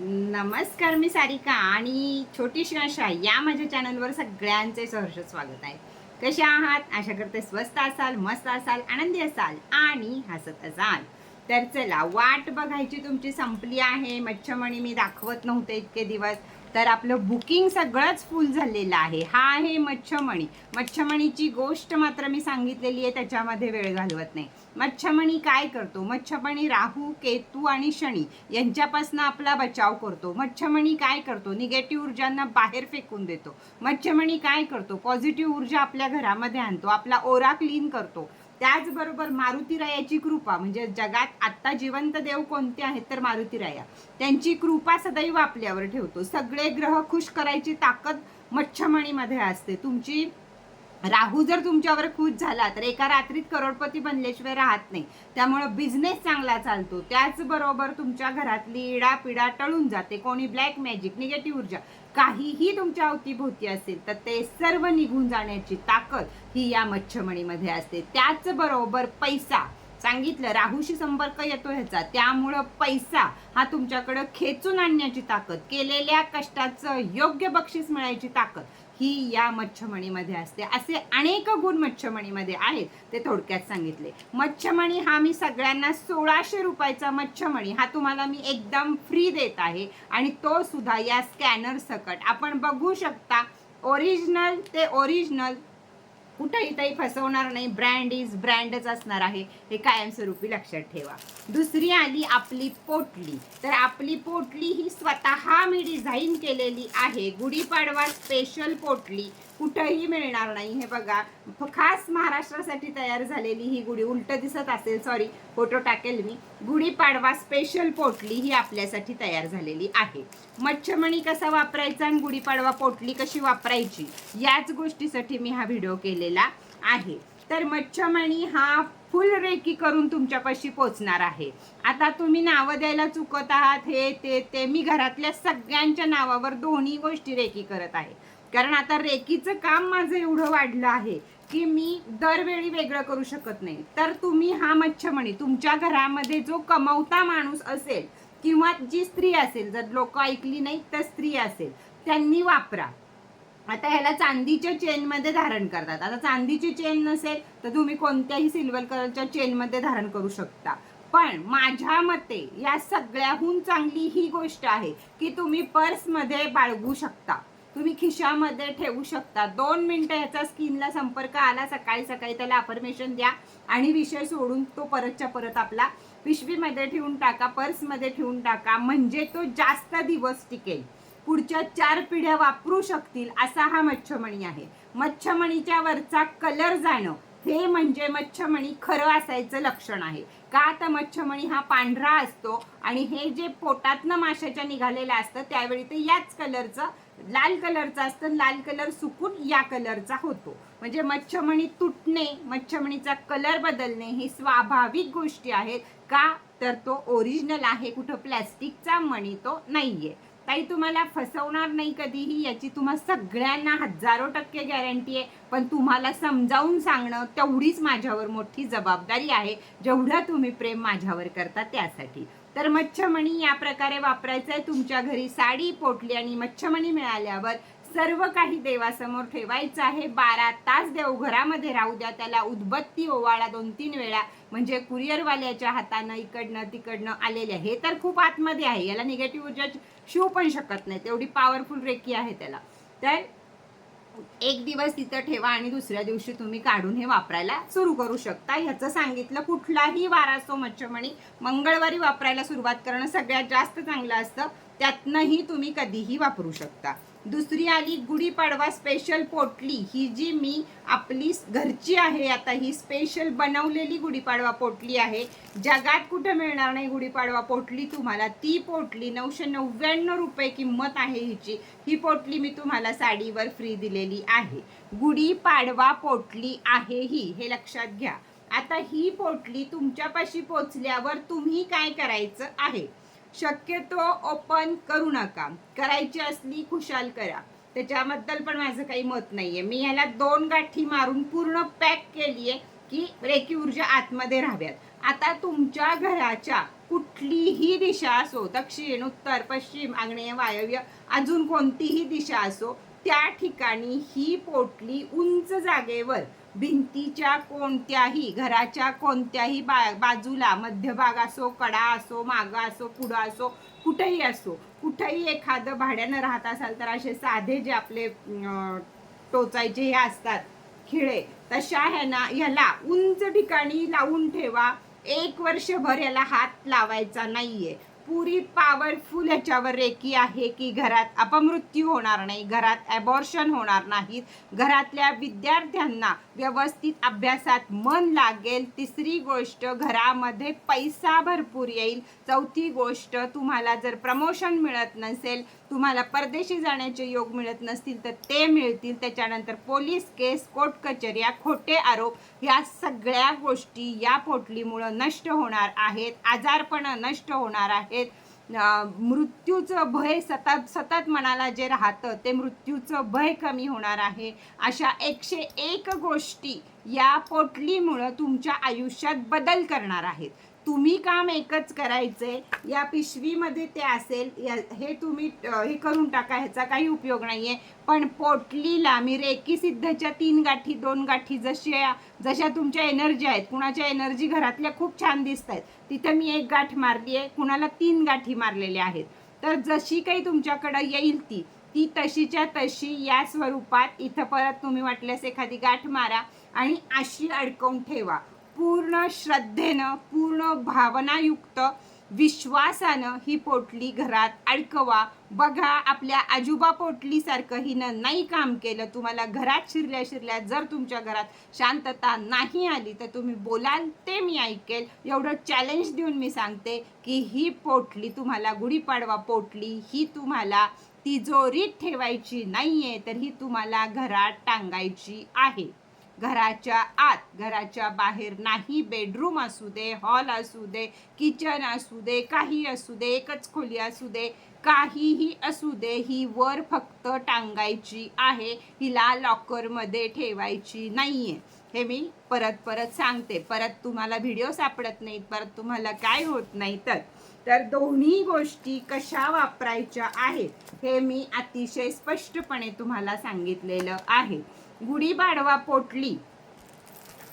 नमस्कार मी सारिका आणि छोटीशी आशा या माझ्या चॅनलवर सगळ्यांचे सहर्ष स्वागत आहे. कसे आहात? आशा करते स्वस्त असाल मस्त असाल आनंदी असाल आणि हसत असाल. तर चला वाट बघायची तुमची संपली आहे. मच्छमणी मी दाखवत नव्हते इतके दिवस. तर आपलं बुकिंग सगळंच फुल झालेलं आहे. हा आहे मच्छमणी. मच्छमणीची गोष्ट मात्र मी सांगितलेली आहे त्याच्यामध्ये वेळ घालवत नाही. मच्छमणी काय करतो? मच्छमणी राहू केतू आणि शनी यांच्यापासून आपला बचाव करतो. मच्छमणी काय करतो? निगेटिव्ह ऊर्जांना बाहेर फेकून देतो. मच्छमणी काय करतो? पॉझिटिव्ह ऊर्जा आपल्या घरामध्ये आणतो. आपला ओरा क्लीन करतो. त्याचबरोबर मारुतीरायाची कृपा म्हणजे जगात आत्ता जिवंत देव कोणते आहेत तर मारुतीराया. त्यांची कृपा सदैव आपल्यावर ठेवतो. सगळे ग्रह खुश करायची ताकद मच्छमणीमध्ये असते. तुमची राहू जर तुमच्यावर खुश झाला तर एका रात्रीत करोडपती बनल्याशिवाय राहत नाही. त्यामुळं बिझनेस चांगला चालतो. त्याचबरोबर तुमच्या घरातली इडापिडा टळून जाते. कोणी ब्लॅक मॅजिक निगेटिव्ह ऊर्जा. काहीही तुमच्या अवतीभोवती असेल तर ते सर्व निघून जाण्याची ताकद ही या मच्छमणीमध्ये असते. त्याचबरोबर पैसा. सांगितलं राहूशी संपर्क येतो ह्याचा. त्यामुळं पैसा हा तुमच्याकडं खेचून आणण्याची ताकद केलेल्या कष्टाचं योग्य बक्षीस मिळायची ताकद. ही या मच्छमणीमध्ये असते. असे अनेक गुण मच्छमणीमध्ये आहेत ते थोडक्यात सांगितले. मच्छमणी हा मी सगळ्यांना सोळाशे रुपयाचा मच्छमणी हा तुम्हाला मी एकदम फ्री देत आहे. आणि तो सुद्धा या स्कॅनर सकट. आपण बघू शकता ओरिजिनल ते ओरिजिनल कुठंही काही फसवणार नाही. ब्रँड इज ब्रँडच असणार आहे. हे कायमस्वरूपी लक्षात ठेवा. दुसरी आली आपली पोटली. तर आपली पोटली ही स्वतः मी डिझाईन केलेली आहे. गुढीपाडवा स्पेशल पोटली. कुठंही मिळणार नाही. हे बघा खास महाराष्ट्रासाठी तयार झालेली ही गुढी उलट दिसत असेल सॉरी फोटो टाकेल मी. गुढीपाडवा स्पेशल पोटली ही आपल्यासाठी तयार झालेली आहे. मच्छमणी कसा वापरायचा आणि गुढीपाडवा पोटली कशी वापरायची याच गोष्टीसाठी मी हा व्हिडिओ केलेला आहे. तर मच्छमणी हा फुल रेकी करून तुमच्यापाशी पोचणार आहे. आता तुम्ही नावं द्यायला चुकत आहात हे ते ते. मी घरातल्या सगळ्यांच्या नावावर दोन्ही गोष्टी रेकी करत आहे. कारण आता रेकीचं काम माझं एवढं वाढलं आहे की मी दरवेळी वेगळं करू शकत नाही. तर तुम्ही हा मच्छमणी तुमच्या घरामध्ये जो कमवता माणूस असेल किंवा जी स्त्री असेल जर लोक ऐकली नाही तर स्त्री असेल त्यांनी वापरा. आता ह्याला चांदीच्या चेनमध्ये धारण करतात. आता चांदीची चेन नसेल तर तुम्ही कोणत्याही सिल्वर कलरच्या चेनमध्ये धारण करू शकता. पण माझ्या मते या सगळ्याहून चांगली ही गोष्ट आहे की तुम्ही पर्समध्ये बाळगू शकता. तुम्ही खिशामध्ये ठेवू शकता. दोन मिनटं ह्याचा स्किनला संपर्क आला. सकाळी सकाळी त्याला अफर्मेशन द्या आणि विषय सोडून तो परतच्या परत आपला पिशवीमध्ये ठेवून टाका पर्समध्ये ठेवून टाका. म्हणजे तो जास्त दिवस टिकेल. पुढच्या चार पिढ्या वापरू शकतील असा हा मच्छमणी आहे. मच्छमणीच्या वरचा कलर जाणं हे म्हणजे मच्छमणी खरं असायचं लक्षण आहे. का तर मच्छमणी हा पांढरा असतो आणि हे जे पोटातनं माशाच्या निघालेलं असतं त्यावेळी ते याच कलरचं लाल कलरचं असतं लाल कलर सुकून या कलरचा होतो. म्हणजे मच्छमणी तुटणे मच्छमणीचा कलर बदलणे ही स्वाभाविक गोष्टी आहेत. का? तर तो ओरिजिनल आहे कुठं प्लॅस्टिकचा मणी तो नाहीये. ताई तुम्हाला फसवणार नाही कधीही याची तुम्हा सगळ्यांना हजारो टक्के गॅरंटी आहे. पण तुम्हाला समजावून सांगणं तेवढीच माझ्यावर मोठी जबाबदारी आहे. जेवढं तुम्ही प्रेम माझ्यावर करता त्यासाठी. तर मच्छमणी या प्रकारे वापरायचं आहे तुमच्या घरी साडी पोटली आणि मच्छमणी मिळाल्यावर सर्व काही देवासमोर ठेवायचं आहे. बारा तास देवघरामध्ये राहू द्या. त्याला उदबत्ती ओवाळा दोन तीन वेळा. म्हणजे कुरिअरवाल्याच्या हातानं इकडनं तिकडनं आलेले हे तर खूप आतमध्ये आहे. याला निगेटिव्ह ऊर्जा शिवू पण शकत नाही. तेवढी पॉवरफुल रेकी आहे त्याला. तर एक दिवस तिथं ठेवा आणि दुसऱ्या दिवशी तुम्ही काढून हे वापरायला सुरू करू शकता. ह्याचं सांगितलं कुठलाही वार असो मच्छमणी मंगळवारी वापरायला सुरुवात करणं सगळ्यात जास्त चांगलं असतं. त्यातनंही तुम्ही कधीही वापरू शकता. दुसरी आली गुढीपाडवा स्पेशल पोटली. ही जी मी आपली घरची आहे आता ही स्पेशल बनवलेली गुढीपाडवा पोटली आहे. जगात कुठं मिळणार नाही गुढीपाडवा पोटली तुम्हाला? ती पोटली नऊशे नव्याण्णव रुपये किंमत आहे हिची. ही पोटली मी तुम्हाला साडीवर फ्री दिलेली आहे. गुढीपाडवा पोटली आहे ही. हे लक्षात घ्या. आता ही पोटली तुमच्यापाशी पोचल्यावर तुम्ही काय करायचं आहे? शक्यतो ओपन करू नका. करायची असली खुशाल करा. त्याच्याबद्दल पण माझं काही मत नाहीये. मी ह्याला दोन गाठी मारून पूर्ण पॅक केलीये की रेकी ऊर्जा आतमध्ये राहाव्यात. आता तुमच्या घराच्या कुठलीही दिशा असो दक्षिण उत्तर पश्चिम आग्नेय वायव्य अजून कोणतीही दिशा असो त्या ठिकाणी ही पोटली उंच जागेवर भिंतीच्या कोणत्याही घराच्या कोणत्याही बा बाजूला मध्यभाग असो कडा असो मागा असो पुढं असो कुठेही असो कुठेही एखादं भाड्यानं राहत असाल तर असे साधे जे आपले टोचायचे हे असतात खिळे तशा ह्याना ह्याला उंच ठिकाणी लावून ठेवा. एक वर्षभर याला हात लावायचा नाहीये. पुरी पॉवरफुल याच्यावर रेकी आहे की घरात अपमृत्यू होणार नाही घरात ॲबॉर्शन होणार नाहीत घरातल्या विद्यार्थ्यांना व्यवस्थित अभ्यासात मन लागेल तिसरी गोष्ट घरामध्ये पैसा भरपूर येईल चौथी गोष्ट तुम्हाला जर प्रमोशन मिळत नसेल तुम्हाला परदेशी जाण्याचे योग मिळत नसतील तर ते मिळतील. त्याच्यानंतर पोलीस केस कोर्ट कचेऱ्या खोटे आरोप या सगळ्या गोष्टी या पोटलीमुळं नष्ट होणार आहेत आजारपणं नष्ट होणार आहेत. मृत्यूचं भय सतत सतत मनाला जे राहतं ते मृत्यूचं भय कमी होणार आहे. अशा एकशे एक गोष्टी या पोटलीमुळं तुमच्या आयुष्यात बदल करणार आहेत. तुम्ही काम एकच करायचंय या पिशवीमध्ये ते असेल या हे तुम्ही हे करून टाका ह्याचा काही उपयोग नाहीये. पण पोटलीला मी रेकी सिद्धच्या तीन गाठी दोन गाठी जशा जशा तुमच्या एनर्जी आहेत कुणाच्या एनर्जी घरातल्या खूप छान दिसत आहेत तिथं मी एक गाठ मारली आहे कुणाला तीन गाठी मारलेल्या आहेत. तर जशी काही तुमच्याकडं येईल ती ती तशीच्या तशी या स्वरूपात इथं परत तुम्ही वाटल्यास एखादी गाठ मारा आणि अशी अडकवून ठेवा. पूर्ण श्रद्धेनं पूर्ण भावनायुक्त विश्वासानं ही पोटली घरात अडकवा. बघा आपल्या आजोबा पोटलीसारखं हिनं नाही काम केलं. तुम्हाला घरात शिरल्या शिरल्या जर तुमच्या घरात शांतता नाही आली तर तुम्ही बोलाल ते मी ऐकेल. एवढं चॅलेंज देऊन मी सांगते की ही पोटली तुम्हाला गुढीपाडवा पोटली ही तुम्हाला तिजोरीत ठेवायची नाही आहे तर ही तुम्हाला घरात टांगायची आहे. घराच्या आत घराच्या बाहेर नाही बेडरूम असू दे हॉल असू दे किचन असू दे काही असू दे एकच खोली असू दे काहीही असू दे ही वर फक्त टांगायची आहे हिला लॉकरमध्ये ठेवायची नाहीये. हे मी परत परत सांगते. परत तुम्हाला व्हिडिओ सापडत नाहीत परत तुम्हाला काय होत नाही तर. तर दोन्ही गोष्टी कशा वापरायच्या आहेत हे मी अतिशय स्पष्टपणे तुम्हाला सांगितलेलं आहे. गुढीपाडवा पोटली.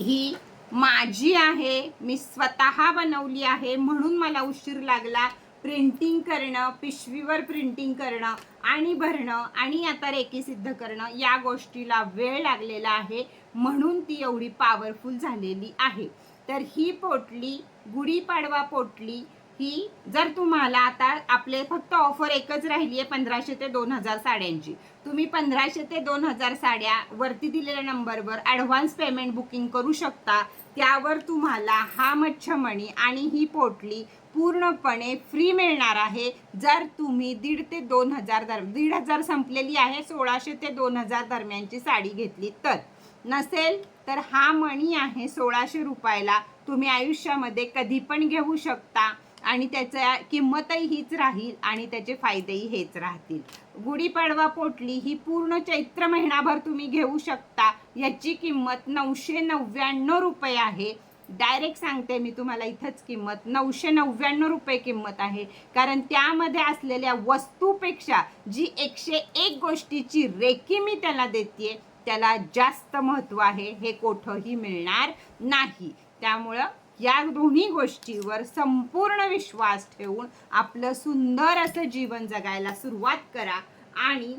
ही माझी आहे मी स्वतः बनवली आहे म्हणून मला उशीर लागला. प्रिंटिंग करणं पिशवीवर प्रिंटिंग करणं आणि भरणं आणि आता रेकी सिद्ध करणं या गोष्टीला वेळ लागलेला आहे म्हणून ती एवढी पॉवरफुल झालेली आहे. तर ही पोटली गुढीपाडवा पोटली ही जर तुम्हाला आता आपले फक्त ऑफर एकच राहिली आहे पंधराशे ते दोन हजार साड्यांची. तुम्ही पंधराशे ते दोन हजार साड्या वरती दिलेल्या नंबरवर ॲडव्हान्स पेमेंट बुकिंग करू शकता. त्यावर तुम्हाला हा मच्छमणी आणि ही पोटली पूर्णपणे फ्री मिळणार आहे. जर तुम्ही दीड ते दोन हजार दर दीड हजार संपलेली आहे सोळाशे ते दोन हजार दरम्यानची साडी घेतली तर. नसेल तर हा मणी आहे सोळाशे रुपयाला. तुम्ही आयुष्यामध्ये कधी पण घेऊ शकता. आणि त्याच्या किंमतही हीच राहील आणि त्याचे फायदेही हेच राहतील. गुढीपाडवा पोटली ही पूर्ण चैत्र महिनाभर तुम्ही घेऊ शकता. याची किंमत नऊशे नव्याण्णव रुपये आहे. डायरेक्ट सांगते मी तुम्हाला इथंच किंमत नऊशे नव्याण्णव रुपये किंमत आहे. कारण त्यामध्ये असलेल्या वस्तूपेक्षा जी एकशे एक गोष्टीची रेकी मी त्याला देते त्याला जास्त महत्त्व आहे. हे कोठंही मिळणार नाही. त्यामुळं या दोन्ही गोष्टीवर संपूर्ण विश्वास ठेवून आपलं सुंदर असं जीवन जगायला सुरुवात करा. आणि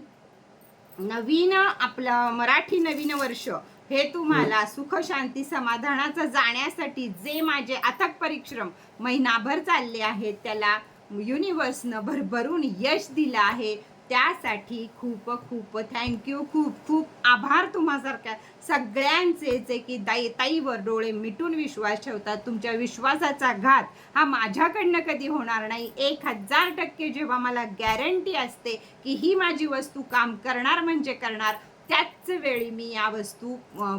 नवीन आपलं मराठी नवीन वर्ष हे तुम्हाला सुख शांती समाधानाचं जाण्यासाठी जे माझे अथक परिश्रम महिनाभर चालले आहेत त्याला युनिवर्सनं भरभरून यश दिलं आहे. त्यासाठी खूप खूप थँक्यू खूप खूप आभार तुम्हासारख्या सगळ्यांचे जे की दाई ताईवर डोळे मिटून विश्वास ठेवतात. तुमच्या विश्वासाचा घात हा माझ्याकडनं कधी होणार नाही. एक हजार टक्के जेव्हा मला गॅरंटी असते की ही माझी वस्तू काम करणार म्हणजे करणार त्याच वेळी मी या वस्तू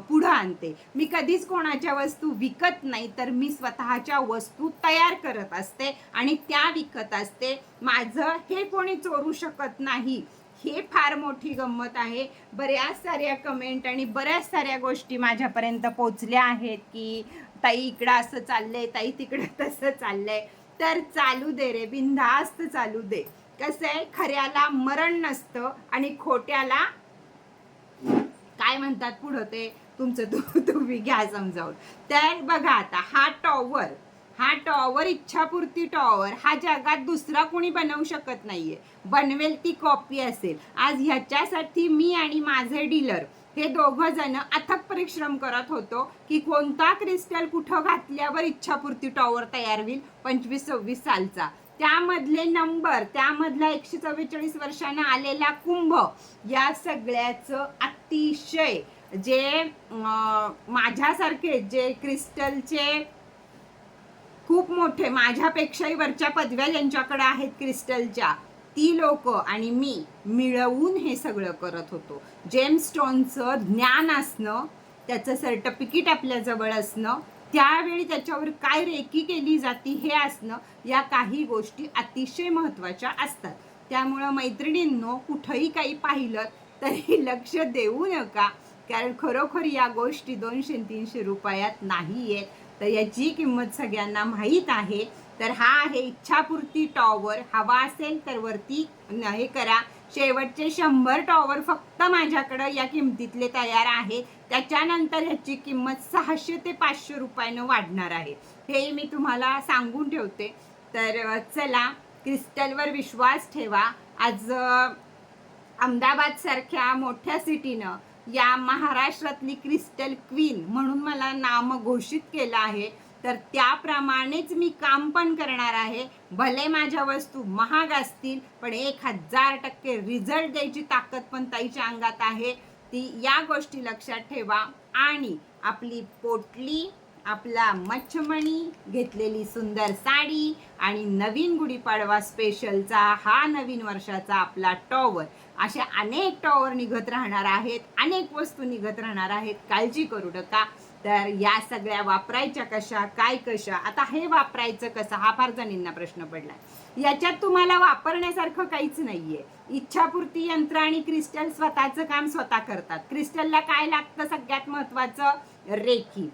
पुढं आणते. मी कधीच कोणाच्या वस्तू विकत नाही तर मी स्वतःच्या वस्तू तयार करत असते आणि त्या विकत असते. माझं हे कोणी चोरू शकत नाही हे फार मोठी गंमत आहे. बऱ्याच साऱ्या कमेंट आणि बऱ्याच साऱ्या गोष्टी माझ्यापर्यंत पोचल्या आहेत की ताई इकडं असं चाललंय ताई तिकडं तसं चाललंय. तर चालू दे रे बिनधास्त चालू दे. कसं आहे खऱ्याला मरण नसतं आणि खोट्याला काय म्हणतात पुढं ते? तुमचं तू तुम्ही घ्या समजावून. तर बघा आता हा टॉवर हा टॉवर इच्छापूर्ती टॉवर हा जगात दुसरा कोणी बनवू शकत नाहीये. बनवेल ती कॉपी असेल. आज ह्याच्यासाठी मी आणि माझे डीलर हे दोघं जण अथक परिश्रम करत होतो की कोणता क्रिस्टल कुठं घातल्यावर इच्छापूर्ती टॉवर तयार होईल? पंचवीस सव्वीस सालचा. त्यामधले नंबर त्यामधला एकशे चव्वेचाळीस वर्षानं आलेला कुंभ या सगळ्याचं अतिशय जे माझ्यासारखे जे क्रिस्टलचे खूप मोठे माझ्यापेक्षाही वरच्या पदव्या ज्यांच्याकडे आहेत क्रिस्टलच्या ती लोक आणि मी मिळवून हे सगळं करत होतो. जेम्स स्टोनचं ज्ञान असणं त्याचं सर्टिफिकेट आपल्याजवळ असणं त्यावेळी त्याच्यावर काय रेकी केली जाती हे असणं या काही गोष्टी अतिशय महत्त्वाच्या असतात. त्यामुळं मैत्रिणींनो कुठंही काही पाहिलं तरी लक्ष देऊ नका. कारण खरोखर या गोष्टी दोनशे तीनशे रुपयात नाही आहेत तर याची किंमत सगळ्यांना माहीत आहे. तर हा आहे इच्छापूर्ती टॉवर. हवा असेल तर वरती हे करा. शेवटचे शंभर टॉवर फक्त माझ्याकडं या किमतीतले तयार आहे त्याच्यानंतर ह्याची किंमत सहाशे ते पाचशे रुपयानं वाढणार आहे. हे मी तुम्हाला सांगून ठेवते. तर चला क्रिस्टलवर विश्वास ठेवा. आज अहमदाबादसारख्या मोठ्या सिटीनं या महाराष्ट्रातली क्रिस्टल क्वीन म्हणून मला नाम घोषित केलं आहे. तर त्याप्रमाणेच मी काम पण करणार आहे. भले माझ्या वस्तू महाग असतील पण एक हजार टक्के रिझल्ट द्यायची ताकद पण ताईच्या अंगात आहे. ती या गोष्टी लक्षात ठेवा. आणि आपली पोटली आपला मच्छमणी घेतलेली सुंदर साडी आणि नवीन गुढीपाडवा स्पेशलचा हा नवीन वर्षाचा आपला टॉवर. अशा अनेक टॉवर निघत राहणार आहेत अनेक वस्तू निघत राहणार आहेत. काळजी करू नका. तर या सगळ्या वापरायच्या कशा काय कशा? आता हे वापरायचं कसं? हा फार जणींना प्रश्न पडलाय याच्यात तुम्हाला वापरण्यासारखं काहीच नाहीये. इच्छापूर्ती यंत्र आणि क्रिस्टल स्वतःचं काम स्वतः करतात. क्रिस्टलला काय लागतं सगळ्यात महत्वाचं? रेखी.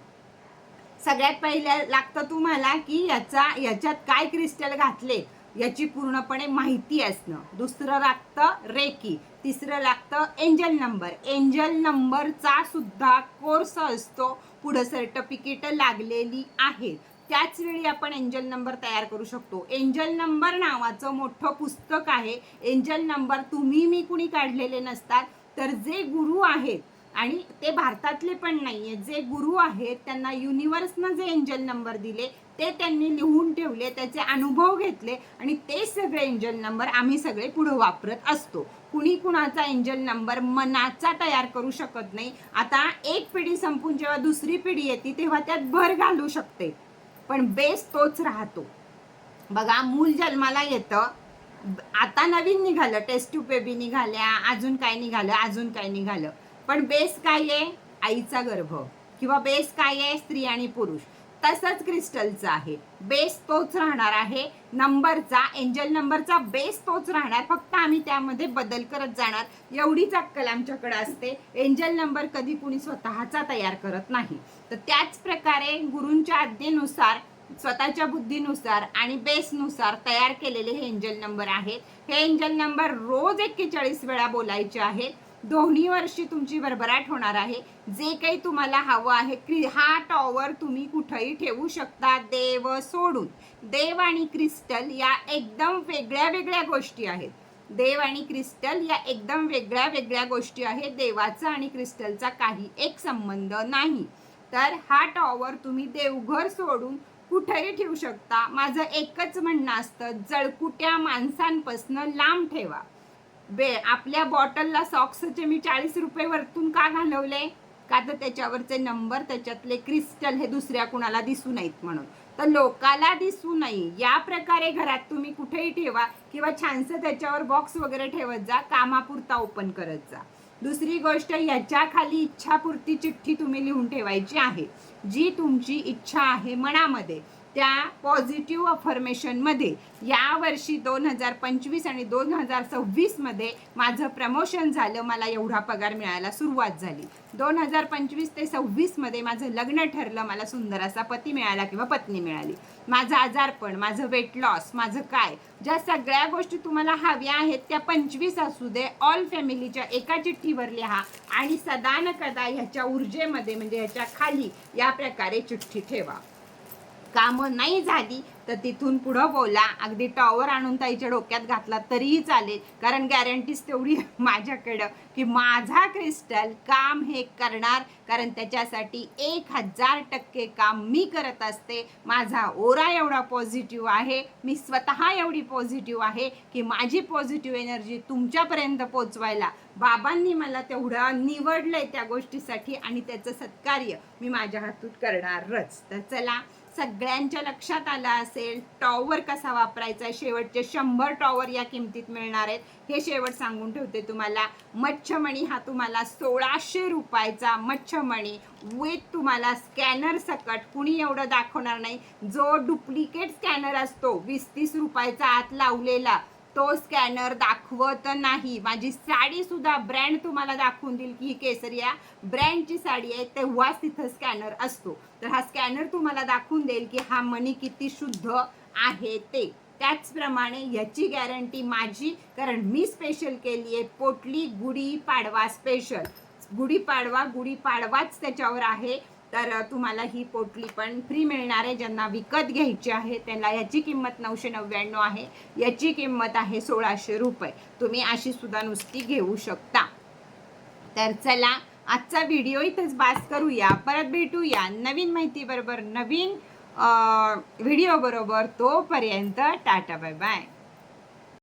सगळ्यात पहिल्या लागतं तुम्हाला की याचा याच्यात काय क्रिस्टल घातले याची पूर्णपणे माहिती असणं. दुसरं लागतं रेकी. तिसरं लागतं एंजल नंबर. एंजल नंबरचा सुद्धा कोर्स असतो. पुढं सर्टिफिकेट लागलेली आहेत. त्याच वेळी आपण एंजल नंबर तयार करू शकतो. एंजल नंबर नावाचं मोठं पुस्तक आहे. एंजल नंबर तुम्ही मी कुणी काढलेले नसतात तर जे गुरु आहेत आणि ते भारतातले पण नाहीये जे गुरु आहेत त्यांना युनिवर्सनं जे एंजल नंबर दिले ते त्यांनी लिहून ठेवले त्याचे अनुभव घेतले आणि ते सगळे एंजल नंबर आम्ही सगळे पुढं वापरत असतो. कुणी कुणाचा एंजल नंबर मनाचा तयार करू शकत नाही. आता एक पिढी संपून जेव्हा दुसरी पिढी येते तेव्हा त्यात भर घालू शकते. पण बेस तोच राहतो. बघा मूल जन्माला येतं. आता नवीन निघालं टेस्ट ट्यूब बेबी निघाल्या अजून काय निघालं अजून काय निघालं. पण बेस काय आहे? आईचा गर्भ. किंवा बेस काय आहे? स्त्री आणि पुरुष. तसंच क्रिस्टलचा आहे. बेस तोच राहणार आहे. नंबरचा एंजल नंबरचा बेस तोच राहणार. फक्त आम्ही त्यामध्ये बदल करत जाणार. एवढीच अक्कल आमच्याकडे असते. एंजल नंबर कधी कुणी स्वतःचा तयार करत नाही. तर त्याच प्रकारे गुरूंच्या आज्ञेनुसार स्वतःच्या बुद्धीनुसार आणि बेसनुसार तयार केलेले हे एंजल नंबर आहेत. हे एंजल नंबर रोज एक्केचाळीस वेळा बोलायचे आहेत. दोन्ही वर्षी तुमची भरभराट होणार आहे. जे काही तुम्हाला हवं आहे क्रि हा टॉवर तुम्ही कुठंही ठेवू शकता देव सोडून. देव आणि क्रिस्टल या एकदम वेगळ्या वेगळ्या गोष्टी आहेत. देव आणि क्रिस्टल या एकदम वेगळ्या वेगळ्या गोष्टी आहेत. देवाचा आणि क्रिस्टलचा काही एक संबंध नाही. तर हा टॉवर तुम्ही देवघर सोडून कुठेही ठेवू शकता. माझं एकच म्हणणं असतं जळकुट्या माणसांपासनं लांब ठेवा. बे आपल्या बॉटलला सॉक्सचे मी चाळीस रुपये वरतून का घालवले? का तर त्याच्यावरचे नंबर त्याच्यातले क्रिस्टल हे दुसऱ्या कुणाला दिसू नाहीत म्हणून. तर लोकाला दिसू नये या प्रकारे घरात तुम्ही कुठेही ठेवा किंवा छानसं त्याच्यावर बॉक्स वगैरे ठेवत जा कामापुरता ओपन करत जा. दुसरी गोष्ट याच्या खाली इच्छापुरती चिठ्ठी तुम्ही लिहून ठेवायची आहे. जी तुमची इच्छा आहे मनामध्ये. त्या पॉझिटिव्ह अफर्मेशनमध्ये यावर्षी दोन हजार पंचवीस आणि दोन हजार सव्वीसमध्ये माझं प्रमोशन झालं मला एवढा पगार मिळायला सुरुवात झाली. दोन हजार पंचवीस ते सव्वीसमध्ये माझं लग्न ठरलं मला सुंदर असा पती मिळाला किंवा पत्नी मिळाली. माझं आजारपण माझं वेट लॉस माझं काय ज्या सगळ्या गोष्टी तुम्हाला हव्या आहेत त्या पंचवीस असू दे ऑल फॅमिलीच्या एका चिठ्ठीवर लिहा आणि सदानकदा कदा ह्याच्या ऊर्जेमध्ये म्हणजे ह्याच्या खाली या प्रकारे चिठ्ठी ठेवा. कामं नाही झाली तर तिथून पुढं बोला. अगदी टॉवर आणून ताईच्या डोक्यात घातला तरीही चालेल. कारण गॅरंटीज तेवढी माझ्याकडं की माझा क्रिस्टल काम हे करणार. कारण त्याच्यासाठी एक हजार टक्के काम मी करत असते. माझा ओरा एवढा पॉझिटिव्ह आहे. मी स्वतः एवढी पॉझिटिव्ह आहे की माझी पॉझिटिव्ह एनर्जी तुमच्यापर्यंत पोचवायला बाबांनी मला तेवढं निवडलंय त्या गोष्टीसाठी आणि त्याचं सत्कार्य मी माझ्या हातून करणारच. तर चला सगळ्यांच्या लक्षात आलं असेल टॉवर कसा वापरायचा? आहे शेवटचे शंभर टॉवर या किमतीत मिळणार आहेत. हे शेवट सांगून ठेवते तुम्हाला. मच्छमणी हा तुम्हाला सोळाशे रुपयाचा मच्छमणी विथ तुम्हाला स्कॅनर सकट. कुणी एवढं दाखवणार नाही. जो डुप्लिकेट स्कॅनर असतो वीस तीस रुपयाचा आत लावलेला. तो स्कॅनर दाखवत नाही. माझी साडी सुद्धा ब्रँड तुम्हाला दाखवून देईल की ही केसरिया ब्रँडची साडी आहे तेव्हाच तिथं स्कॅनर असतो. तर हा स्कॅनर तुम्हाला दाखवून देईल की हा मनी किती शुद्ध आहे ते. त्याचप्रमाणे याची गॅरंटी माझी कारण मी स्पेशल केली आहे पोटली गुढी पाडवा स्पेशल गुढीपाडवा गुढीपाडवाच त्याच्यावर आहे. तर तुम्हाला ही पोटली पण फ्री मिळणार आहे. ज्यांना विकत घ्यायची आहे त्यांना याची किंमत नऊशे नव्याण्णव आहे. याची किंमत आहे सोळाशे रुपये. तुम्ही अशी सुद्धा नुसती घेऊ शकता. तर चला आजचा व्हिडिओ इथंच बास करूया. परत भेटूया नवीन माहिती बरोबर नवीन व्हिडिओ बरोबर. तोपर्यंत टाटा बाय बाय